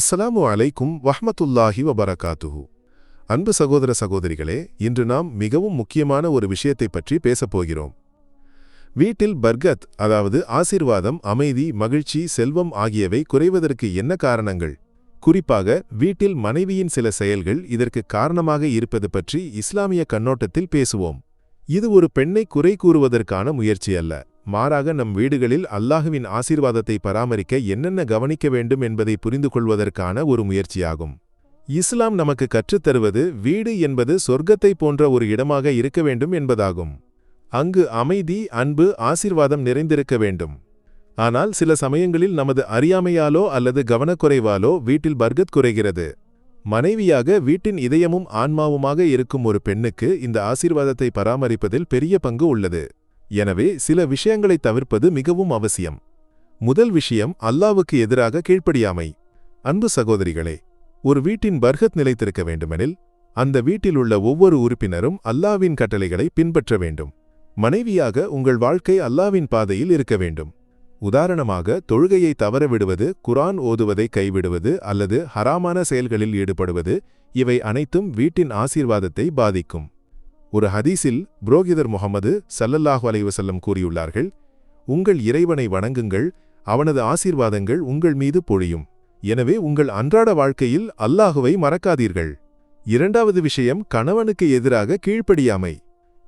அஸ்ஸலாமு அலைக்கும் வஹமத்துல்லாஹி வபரகாத்துஹு. அன்பு சகோதர சகோதரிகளே இன்று நாம் மிகவும் முக்கியமான ஒரு விஷயத்தைப் பற்றி பேசப் போகிறோம். வீட்டில் பர்கத் அதாவது ஆசீர்வாதம் அமைதி மகிழ்ச்சி செல்வம் ஆகியவை குறைவதற்கு என்ன காரணங்கள்? குறிப்பாக வீட்டில் மனைவியின் சில செயல்கள் இதற்கு காரணமாக இருப்பது பற்றி இஸ்லாமிய கண்ணோட்டத்தில் பேசுவோம். இது ஒரு பெண்ணை குறை கூறுவதற்கான முயற்சி அல்ல. மாறாக நம் வீடுகளில் அல்லாஹுவின் ஆசீர்வாதத்தை பராமரிக்க என்னென்ன கவனிக்க வேண்டும் என்பதை புரிந்து கொள்வதற்கான ஒரு முயற்சியாகும். இஸ்லாம் நமக்கு கற்றுத்தருவது வீடு என்பது சொர்க்கத்தை போன்ற ஒரு இடமாக இருக்க வேண்டும் என்பதாகும். அங்கு அமைதி அன்பு ஆசீர்வாதம் நிறைந்திருக்க வேண்டும். ஆனால் சில சமயங்களில் நமது அறியாமையாலோ அல்லது கவனக்குறைவாலோ வீட்டில் பர்கத் குறைகிறது. மனைவியாக வீட்டின் இதயமும் ஆன்மாவுமாக இருக்கும் ஒரு பெண்ணுக்கு இந்த ஆசீர்வாதத்தை பராமரிப்பதில் பெரிய பங்கு உள்ளது. எனவே சில விஷயங்களை தவிர்ப்பது மிகவும் அவசியம். முதல் விஷயம் அல்லாவுக்கு எதிராக கீழ்ப்படியாமை. அன்பு சகோதரிகளே ஒரு வீட்டின் பர்கத் நிலைத்திருக்க வேண்டுமெனில் அந்த வீட்டில் உள்ள ஒவ்வொரு உறுப்பினரும் அல்லாவின் கட்டளைகளை பின்பற்ற வேண்டும். மனைவியாக உங்கள் வாழ்க்கை அல்லாவின் பாதையில் இருக்க வேண்டும். உதாரணமாக தொழுகையை தவறவிடுவது குரான் ஓதுவதை கைவிடுவது அல்லது ஹராமான செயல்களில் ஈடுபடுவது இவை அனைத்தும் வீட்டின் ஆசீர்வாதத்தை பாதிக்கும். ஒரு ஹதீஸில் புரோகிதர் முகமது சல்லல்லாஹு அலைவசல்லம் கூறியுள்ளார்கள் உங்கள் இறைவனை வணங்குங்கள் அவனது ஆசீர்வாதங்கள் உங்கள் மீது பொழியும். எனவே உங்கள் அன்றாட வாழ்க்கையில் அல்லாஹுவை மறக்காதீர்கள். இரண்டாவது விஷயம் கணவனுக்கு எதிராக கீழ்ப்படியாமை.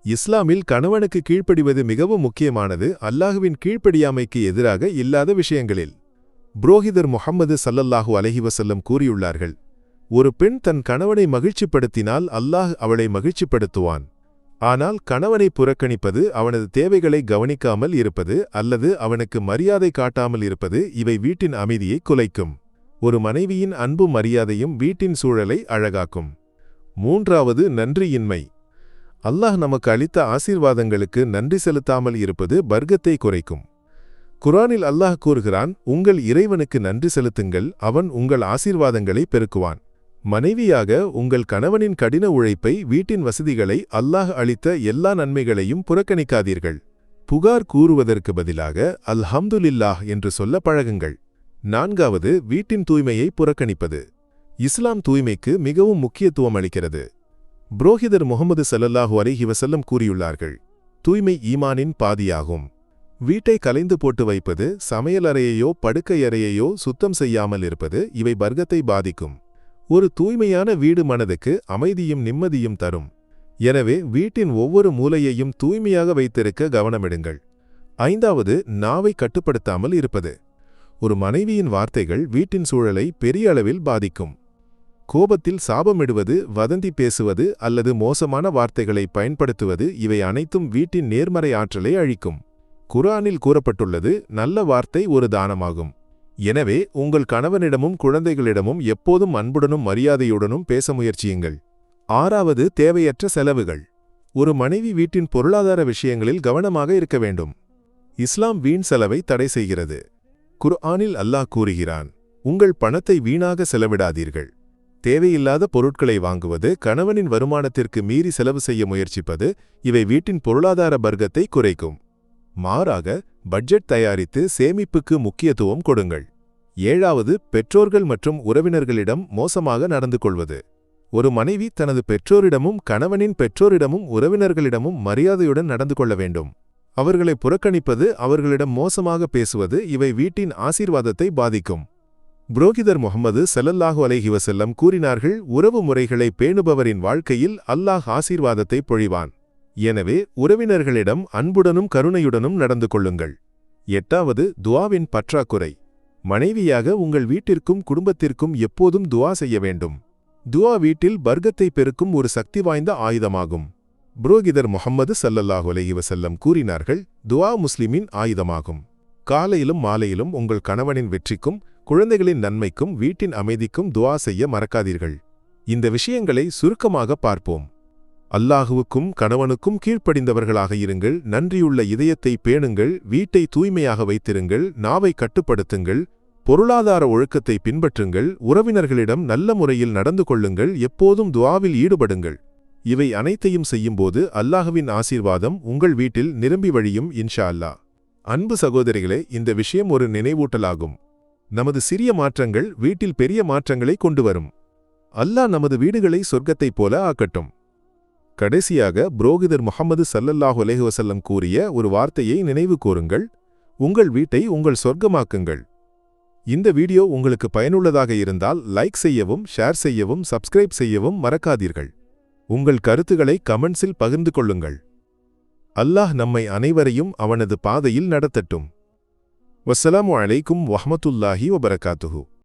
இஸ்லாமில் கணவனுக்கு கீழ்ப்படிவது மிகவும் முக்கியமானது அல்லாஹுவின் கீழ்ப்படியாமைக்கு எதிராக இல்லாத விஷயங்களில். புரோகிதர் முகம்மது சல்லல்லாஹு அலஹிவசல்லம் கூறியுள்ளார்கள் ஒரு பெண் தன் கணவனை மகிழ்ச்சிப்படுத்தினால் அல்லாஹ் அவளை மகிழ்ச்சிப்படுத்துவான். ஆனால் கணவனை புறக்கணிப்பது அவனது தேவைகளை கவனிக்காமல் இருப்பது அல்லது அவனுக்கு மரியாதை காட்டாமல் இருப்பது இவை வீட்டின் அமைதியை குலைக்கும். ஒரு மனைவியின் அன்பு மரியாதையும் வீட்டின் சூழலை அழகாக்கும். மூன்றாவது நன்றியின்மை. அல்லாஹ் நமக்கு அளித்த ஆசீர்வாதங்களுக்கு நன்றி செலுத்தாமல் இருப்பது வர்க்கத்தை குறைக்கும். குரானில் அல்லாஹ் கூறுகிறான் உங்கள் இறைவனுக்கு நன்றி செலுத்துங்கள் அவன் உங்கள் ஆசீர்வாதங்களை பெருக்குவான். மனைவியாக உங்கள் கணவனின் கடின உழைப்பை வீட்டின் வசதிகளை அல்லாஹ் அளித்த எல்லா நன்மைகளையும் புறக்கணிக்காதீர்கள். புகார் கூறுவதற்கு பதிலாக அல்ஹம்துலில்லாஹ் என்று சொல்ல பழகுங்கள். நான்காவது வீட்டின் தூய்மையை புறக்கணிப்பது. இஸ்லாம் தூய்மைக்கு மிகவும் முக்கியத்துவம் அளிக்கிறது. புரோஹிதர் முகமது சல்லல்லாஹு அலிஹி வசல்லம் கூறியுள்ளார்கள் தூய்மை ஈமானின் பாதியாகும். வீட்டை கலைந்து போட்டு வைப்பது சமையலறையையோ படுக்கையறையையோ சுத்தம் செய்யாமல் இருப்பது இவை வர்க்கத்தை பாதிக்கும். ஒரு தூய்மையான வீடு மனதுக்கு அமைதியும் நிம்மதியும் தரும். எனவே வீட்டின் ஒவ்வொரு மூலையையும் தூய்மையாக வைத்திருக்க கவனமிடுங்கள். ஐந்தாவது நாவை கட்டுப்படுத்தாமல் இருப்பது. ஒரு மனைவியின் வார்த்தைகள் வீட்டின் சூழலை பெரிய அளவில் பாதிக்கும். கோபத்தில் சாபமிடுவது வதந்தி பேசுவது அல்லது மோசமான வார்த்தைகளை பயன்படுத்துவது இவை அனைத்தும் வீட்டின் நேர்மறை ஆற்றலை அழிக்கும். குரானில் கூறப்பட்டுள்ளது நல்ல வார்த்தை ஒரு தானமாகும். எனவே உங்கள் கணவனிடமும் குழந்தைகளிடமும் எப்போதும் அன்புடனும் மரியாதையுடனும் பேச முயற்சியுங்கள். ஆறாவது தேவையற்ற செலவுகள். ஒரு மனைவி வீட்டின் பொருளாதார விஷயங்களில் கவனமாக இருக்க வேண்டும். இஸ்லாம் வீண் செலவை தடை செய்கிறது. குர்ஆனில் அல்லாஹ் கூறுகிறான் உங்கள் பணத்தை வீணாக செலவிடாதீர்கள். தேவையில்லாத பொருட்களை வாங்குவது கணவனின் வருமானத்திற்கு மீறி செலவு செய்ய முயற்சிப்பது இவை வீட்டின் பொருளாதார வர்க்கத்தை குறைக்கும். மாறாக பட்ஜெட் தயாரித்து சேமிப்புக்கு முக்கியத்துவம் கொடுங்கள். ஏழாவது பெற்றோர்கள் மற்றும் உறவினர்களிடம் மோசமாக நடந்து கொள்வது. ஒரு மனைவி தனது பெற்றோரிடமும் கணவனின் பெற்றோரிடமும் உறவினர்களிடமும் மரியாதையுடன் நடந்து கொள்ள வேண்டும். அவர்களை புறக்கணிப்பது அவர்களிடம் மோசமாக பேசுவது இவை வீட்டின் ஆசீர்வாதத்தை பாதிக்கும். புரோகிதர் முகமது செல்லல்லாஹு அலைஹிவசல்லம் கூறினார்கள் உறவு முறைகளை பேணுபவரின் வாழ்க்கையில் அல்லாஹ் ஆசீர்வாதத்தை பொழிவான். எனவே உறவினர்களிடம் அன்புடனும் கருணையுடனும் நடந்து கொள்ளுங்கள். எட்டாவது துவாவின் பற்றாக்குறை. மனைவியாக உங்கள் வீட்டிற்கும் குடும்பத்திற்கும் எப்போதும் துவா செய்ய வேண்டும். துவா வீட்டில் பர்க்கத்தை பெருக்கும் ஒரு சக்தி வாய்ந்த ஆயுதமாகும். புரோகிதர் முகம்மது சல்லல்லாஹு அலைஹி வசல்லம் கூறினார்கள் துவா முஸ்லிமின் ஆயுதமாகும். காலையிலும் மாலையிலும் உங்கள் கணவனின் வெற்றிக்கும் குழந்தைகளின் நன்மைக்கும் வீட்டின் அமைதிக்கும் துவா செய்ய மறக்காதீர்கள். இந்த விஷயங்களை சுருக்கமாக பார்ப்போம். அல்லாஹுவுக்கும் கணவனுக்கும் கீழ்ப்படிந்தவர்களாக இருங்கள். நன்றியுள்ள இதயத்தை பேணுங்கள். வீட்டை தூய்மையாக வைத்திருங்கள். நாவை கட்டுப்படுத்துங்கள். பொருளாதார ஒழுக்கத்தை பின்பற்றுங்கள். உறவினர்களிடம் நல்ல முறையில் நடந்து கொள்ளுங்கள். எப்போதும் துவாவில் ஈடுபடுங்கள். இவை அனைத்தையும் செய்யும்போது அல்லாஹுவின் ஆசீர்வாதம் உங்கள் வீட்டில் நிரம்பி வழியும் இன்ஷா அல்லாஹ். அன்பு சகோதரிகளே இந்த விஷயம் ஒரு நினைவூட்டலாகும். நமது சிறிய மாற்றங்கள் வீட்டில் பெரிய மாற்றங்களை கொண்டு வரும். அல்லாஹ் நமது வீடுகளை சொர்க்கத்தைப் போல ஆக்கட்டும். கடைசியாக புரோகிதர் முகமது சல்லல்லாஹு அலேஹுவசல்லம் கூறிய ஒரு வார்த்தையை நினைவு கூறுங்கள். உங்கள் வீட்டை உங்கள் சொர்க்கமாக்குங்கள். இந்த வீடியோ உங்களுக்கு பயனுள்ளதாக இருந்தால் லைக் செய்யவும் ஷேர் செய்யவும் சப்ஸ்கிரைப் செய்யவும் மறக்காதீர்கள். உங்கள் கருத்துக்களை கமெண்ட்ஸில் பகிர்ந்து கொள்ளுங்கள். அல்லாஹ் நம்மை அனைவரையும் அவனது பாதையில் நடத்தட்டும். வஸ்ஸலாமு அலைக்கும் வஹமத்துல்லாஹி வபரகாத்துஹு.